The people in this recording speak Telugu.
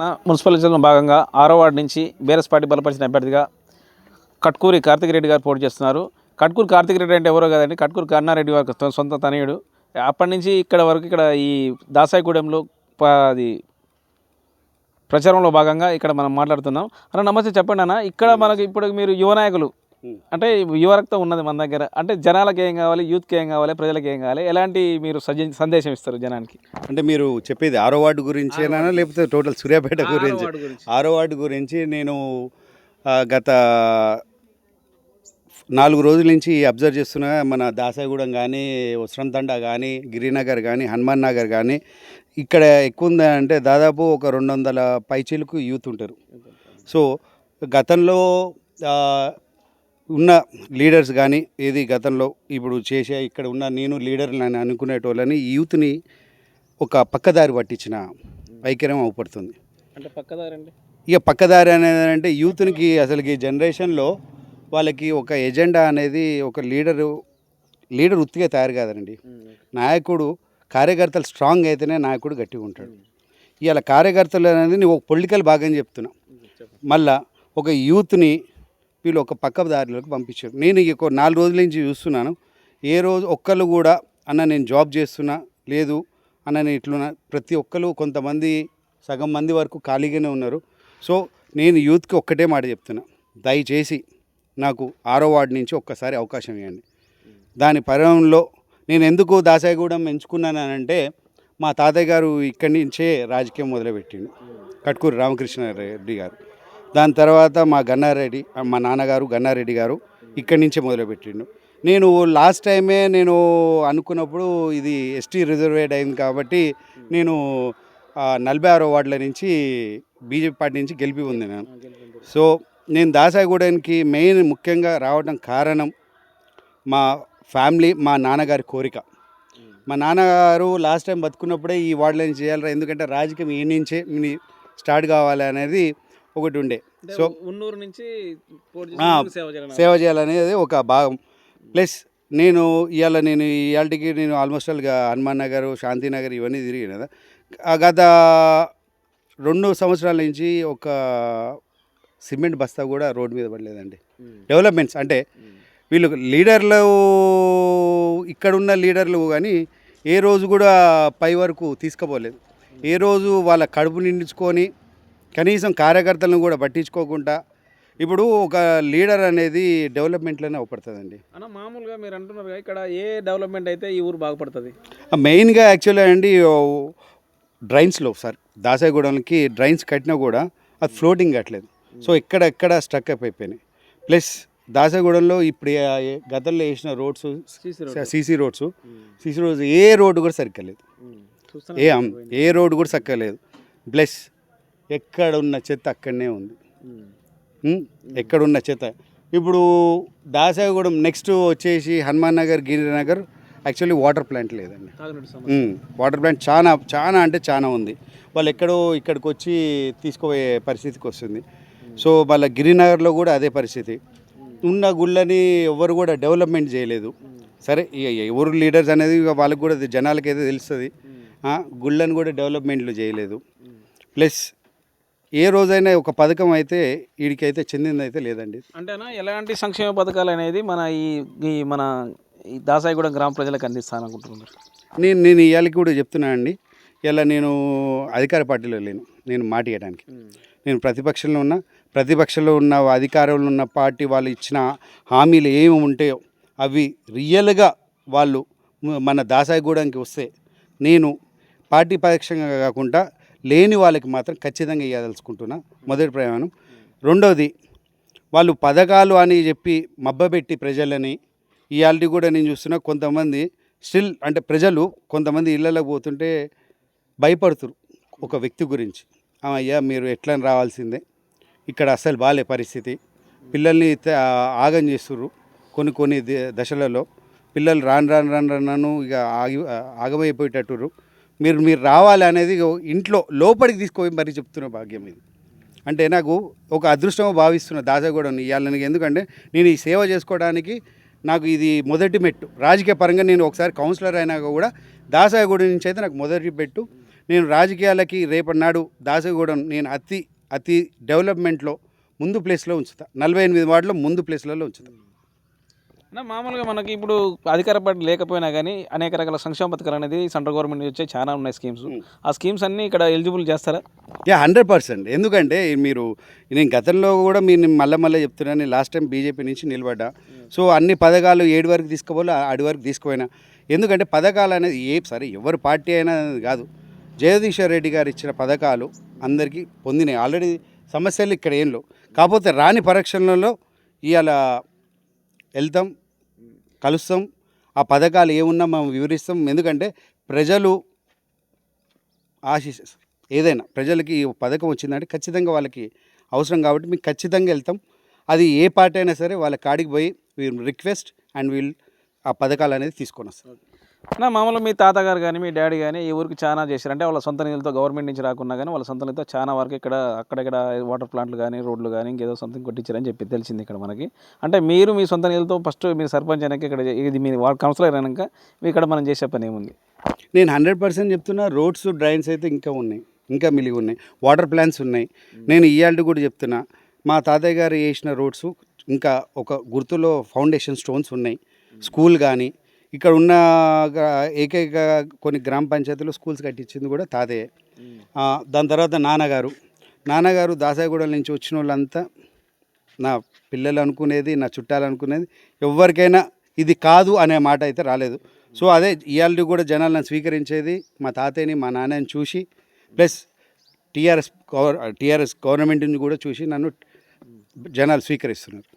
మున్సిపల్ ఎన్నికల్లో భాగంగా ఆరో వార్డు నుంచి బీరస్ పార్టీ బలపరిచిన అభ్యర్థిగా కట్కూరి కార్తిక్ రెడ్డి గారు పోటీ చేస్తున్నారు. కట్కూరి కార్తిక్ రెడ్డి అంటే ఎవరో కదండి. కట్కూరి కన్నారెడ్డి వారి సొంత తనయుడు. అప్పటి నుంచి ఇక్కడ వరకు ఇక్కడ ఈ దాసాయిగూడెంలో ప- అది ప్రచారంలో భాగంగా ఇక్కడ మనం మాట్లాడుతున్నాం. అన్న నమస్తే చెప్పండి అన్న. ఇక్కడ మనకి ఇప్పుడు మీరు యువ నాయకులు అంటే యువ రక్తం ఉన్నది మన దగ్గర. అంటే జనాలకు ఏం కావాలి? యూత్కి ఏం కావాలి? ప్రజలకు ఏం కావాలి? ఎలాంటి మీరు సందేశం ఇస్తారు జనానికి? అంటే మీరు చెప్పేది ఆరో వార్డు గురించేనా? లేకపోతే టోటల్ సూర్యాపేట గురించి. ఆరో వార్డు గురించి నేను గత నాలుగు రోజుల నుంచి అబ్జర్వ్ చేస్తున్నా. మన దాసాగూడెం కానీ ఉస్రంతండ కానీ గిరినగర్ కానీ హనుమాన్ నగర్ కానీ ఇక్కడ ఎక్కువ ఉందంటే దాదాపు ఒక రెండు వందల పైచీలకు యూత్ ఉంటారు. సో గతంలో ఉన్న లీడర్స్ కానీ ఏది గతంలో ఇప్పుడు చేసే ఇక్కడ ఉన్న నేను లీడర్ అని అనుకునేటోళ్ళని ఈ యూత్ని ఒక పక్కదారి పట్టించిన వైఖరం అవపడుతుంది. అంటే పక్కదారండి? ఇక పక్కదారి అనేది అంటే యూత్నికి అసలుకి జనరేషన్లో వాళ్ళకి ఒక ఎజెండా అనేది ఒక లీడరు లీడర్ ఉత్తిగా తయారు కాదండి. నాయకుడు కార్యకర్తలు స్ట్రాంగ్ అయితేనే నాయకుడు గట్టిగా ఉంటాడు. ఇవాళ కార్యకర్తలు అనేది నేను ఒక పొలిటికల్ భాగం చెప్తున్నా. మళ్ళా ఒక యూత్ని వీళ్ళు ఒక పక్క దారిలోకి పంపించారు. నేను ఇక నాలుగు రోజుల నుంచి చూస్తున్నాను. ఏ రోజు ఒక్కళ్ళు కూడా అన్న నేను జాబ్ చేస్తున్నా లేదు అన్న నేను ఇట్లున్నా ప్రతి ఒక్కరు కొంతమంది సగం మంది వరకు ఖాళీగానే ఉన్నారు. సో నేను యూత్కి ఒక్కటే మాట చెప్తున్నా. దయచేసి నాకు ఆరో వార్డు నుంచి ఒక్కసారి అవకాశం ఇవ్వండి. దాని పరిణామంలో నేను ఎందుకు దాసాయిగూడెం ఎంచుకున్నానంటే మా తాతయ్య గారు ఇక్కడి నుంచే రాజకీయం మొదలుపెట్టిండు. కట్కూరు రామకృష్ణారెడ్డి గారు. దాని తర్వాత మా గన్నారెడ్డి మా నాన్నగారు గన్నారెడ్డి గారు ఇక్కడి నుంచే మొదలుపెట్టిండు. నేను లాస్ట్ టైమే నేను అనుకున్నప్పుడు ఇది ఎస్టీ రిజర్వేట్ అయింది కాబట్టి నేను నలభై ఆరో వార్డుల నుంచి బీజేపీ పార్టీ నుంచి గెలిపి ఉంది నేను సో నేను దాసాగూడెంకి మెయిన్ ముఖ్యంగా రావడం కారణం మా ఫ్యామిలీ మా నాన్నగారి కోరిక. మా నాన్నగారు లాస్ట్ టైం బతుకున్నప్పుడే ఈ వార్డులో నుంచి చేయాలి ఎందుకంటే రాజకీయం ఈ నుంచే స్టార్ట్ కావాలి అనేది ఒకటి ఉండే సో ఉన్నూరు నుంచి సేవ చేయాలని సేవ చేయాలనేది ఒక భాగం. ప్లస్ నేను ఇవాళ నేను ఇవాళకి నేను ఆల్మోస్ట్ ఆల్గా హనుమాన్ నగర్ శాంతినగర్ ఇవన్నీ తిరిగాను కదా. గత రెండు సంవత్సరాల నుంచి ఒక సిమెంట్ బస్తా కూడా రోడ్డు మీద పడలేదండి. డెవలప్మెంట్స్ అంటే వీళ్ళు లీడర్లు ఇక్కడున్న లీడర్లు కానీ ఏ రోజు కూడా పై వరకు తీసుకుపోలేదు. ఏ రోజు వాళ్ళ కడుపు నిండించుకొని కనీసం కార్యకర్తలను కూడా పట్టించుకోకుండా ఇప్పుడు ఒక లీడర్ అనేది డెవలప్మెంట్లోనే అవపడుతుందండి. అన్న మామూలుగా మీరు అంటున్నారు ఇక్కడ ఏ డెవలప్మెంట్ అయితే ఈ ఊరు బాగుపడుతుంది మెయిన్గా యాక్చువల్గా అండి డ్రైన్స్లో సార్. దాసాగూడెంకి డ్రైన్స్ కట్టినా కూడా అది ఫ్లోటింగ్ కట్టలేదు సో ఎక్కడ ఎక్కడ అప్ అయిపోయినాయి. ప్లస్ దాసాగూడెంలో ఇప్పుడు గతంలో వేసిన roads CC roads. CC roads ఏ రోడ్డు కూడా సరిగ్గా లేదు. ఏ ఏ రోడ్డు కూడా చక్కగా లేదు. ప్లస్ ఎక్కడ ఉన్న చెత్త అక్కడనే ఉంది. ఎక్కడున్న చెత్త ఇప్పుడు దాసాగూడెం నెక్స్ట్ వచ్చేసి Hanuman Nagar Girinagar actually water plant లేదండి. వాటర్ ప్లాంట్ చాలా చాలా అంటే చాలా ఉంది. వాళ్ళు ఎక్కడో ఇక్కడికి వచ్చి తీసుకుపోయే పరిస్థితికి వస్తుంది. సో వాళ్ళ గిరినగర్లో కూడా అదే పరిస్థితి. ఉన్న గుళ్ళని ఎవరు కూడా డెవలప్మెంట్ చేయలేదు. సరే ఎవరు లీడర్స్ అనేది ఇక వాళ్ళకి కూడా అది జనాలకి అయితే తెలుస్తుంది గుళ్ళని కూడా డెవలప్మెంట్లు చేయలేదు. ప్లస్ ఏ రోజైనా ఒక పథకం అయితే వీడికైతే చెందింది అయితే లేదండి. అంటేనా? ఎలాంటి సంక్షేమ పథకాలు అనేది మన ఈ ఈ మన ఈ దాసాయిగూడెం గ్రామ ప్రజలకు అందిస్తాననుకుంటున్నారు? నేను నేను ఇవాళకి కూడా చెప్తున్నాను అండి. ఇలా నేను అధికార పార్టీలో లేను. నేను మాట ఇవ్వడానికి నేను ప్రతిపక్షంలో ఉన్న ప్రతిపక్షంలో ఉన్న అధికారంలో ఉన్న పార్టీ వాళ్ళు ఇచ్చిన హామీలు ఏమి ఉంటాయో అవి రియల్గా వాళ్ళు మన దాసాయిగూడెంకి వస్తే నేను పార్టీ పక్షంగా కాకుండా లేని వాళ్ళకి మాత్రం ఖచ్చితంగా ఇవ్వదలుచుకుంటున్నా మొదటి ప్రయాణం. రెండవది వాళ్ళు పథకాలు అని చెప్పి మబ్బబెట్టి ప్రజలని ఇవాళ కూడా నేను చూస్తున్నా కొంతమంది స్టిల్ అంటే ప్రజలు కొంతమంది ఇళ్ళలోకి పోతుంటే భయపడుతురు ఒక వ్యక్తి గురించి. అయ్యా మీరు ఎట్లా రావాల్సిందే? ఇక్కడ అస్సలు బాలే పరిస్థితి. పిల్లల్ని ఆగం చేస్తుర్రు కొన్ని కొన్ని ద- దశలలో. పిల్లలు రాను రాను రాను రాను ఇక ఆగి ఆగమైపోయేటట్టురు మీరు మీరు రావాలి అనేది ఇంట్లో లోపలికి తీసుకుపోయి మరీ చెప్తున్న భాగ్యం ఇది. అంటే నాకు ఒక అదృష్టం భావిస్తున్న దాసగూడని ఇవ్వాలని నాకు. ఎందుకంటే నేను ఈ సేవ చేసుకోవడానికి నాకు ఇది మొదటి మెట్టు. రాజకీయ పరంగా నేను ఒకసారి కౌన్సిలర్ అయినాక కూడా దాసగూడ నుంచి అయితే నాకు మొదటి పెట్టు నేను రాజకీయాలకి రేపటి నాడు దాసగూడెం నేను అతి అతి డెవలప్మెంట్లో ముందు ప్లేస్లో ఉంచుతా. నలభై ఎనిమిది వార్డులో ముందు ప్లేస్లలో ఉంచుతాను అన్న మామూలుగా మనకి ఇప్పుడు అధికార పార్టీ లేకపోయినా కానీ అనేక రకాల సంక్షేమ పథకాలు అనేది సెంట్రల్ గవర్నమెంట్ వచ్చే చాలా ఉన్నాయి స్కీమ్స్. ఆ స్కీమ్స్ అన్నీ ఇక్కడ ఎలిజిబుల్ చేస్తారా? Yeah hundred percent. ఎందుకంటే మీరు నేను గతంలో కూడా మీరు మళ్ళీ మళ్ళీ చెప్తున్నాను లాస్ట్ టైం బీజేపీ నుంచి నిలబడ్డా. సో అన్ని పథకాలు ఏడు వరకు తీసుకోవాలి ఆడి వరకు తీసుకుపోయినా. ఎందుకంటే పథకాలు అనేది ఏ సరే ఎవరి పార్టీ అయినా కాదు. జగదీశ్వర్ రెడ్డి గారు ఇచ్చిన పథకాలు అందరికీ పొందినాయి. ఆల్రెడీ సమస్యలు ఇక్కడ ఏం లేవు. కాకపోతే రాని పరీక్షలలో ఇవాళ వెళ్తాం కలుస్తాం. ఆ పథకాలు ఏమున్నా మనం వివరిస్తాం. ఎందుకంటే ప్రజలు ఆశిస్తారు ఏదైనా ప్రజలకి ఈ పథకం వచ్చిందంటే ఖచ్చితంగా వాళ్ళకి అవసరం కాబట్టి మీకు ఖచ్చితంగా వెళ్తాం. అది ఏ పార్టీ అయినా సరే వాళ్ళ కాడికి పోయి వీల్ రిక్వెస్ట్ అండ్ వీల్ ఆ పథకాలు అనేది తీసుకొని వస్తాం. నా మామూలుగా మీ తాతగారు కానీ మీ డాడీ కానీ ఈ ఊరికి చాలా చేశారు. అంటే వాళ్ళ సొంత నిధులతో గవర్నమెంట్ నుంచి రాకున్నా కానీ వాళ్ళ సొంత నిధులతో చాలా వరకు ఇక్కడ అక్కడక్కడ వాటర్ ప్లాంట్లు కానీ రోడ్లు కానీ ఇంకేదో సంథింగ్ కొట్టించారని చెప్పి తెలిసింది ఇక్కడ మనకి. అంటే మీరు మీ సొంత నిధులతో ఫస్ట్ మీరు సర్పంచ్ అయినాక ఇక్కడ ఇది మీ వార్డ్ కౌన్సిలర్ అయినాక మీ ఇక్కడ మనం చేసే పని ఏముంది? నేను హండ్రెడ్ పర్సెంట్ చెప్తున్నా రోడ్స్ డ్రైన్స్ అయితే ఇంకా ఉన్నాయి. ఇంకా మిలిగి ఉన్నాయి. వాటర్ ప్లాంట్స్ ఉన్నాయి. నేను ఇవాళ కూడా చెప్తున్నా మా తాతయ్య గారు వేసిన రోడ్స్ ఇంకా ఒక గుర్తులో ఫౌండేషన్ స్టోన్స్ ఉన్నాయి. స్కూల్ కానీ ఇక్కడ ఉన్న ఏకైక కొన్ని గ్రామ పంచాయతీలు స్కూల్స్ కట్టించింది కూడా తాతయ్య. దాని తర్వాత నాన్నగారు. నాన్నగారు దాసాయగూడెం నుంచి వచ్చిన వాళ్ళంతా నా పిల్లలు అనుకునేది నా చుట్టాలు అనుకునేది ఎవరికైనా ఇది కాదు అనే మాట అయితే రాలేదు. సో అదే ఇవాళ కూడా జనాలను స్వీకరించేది మా తాతయ్యని మా నాన్నని చూసి ప్లస్ టీఆర్ఎస్ గవర్ టీఆర్ఎస్ గవర్నమెంట్ని కూడా చూసి నన్ను జనాలు స్వీకరిస్తున్నారు.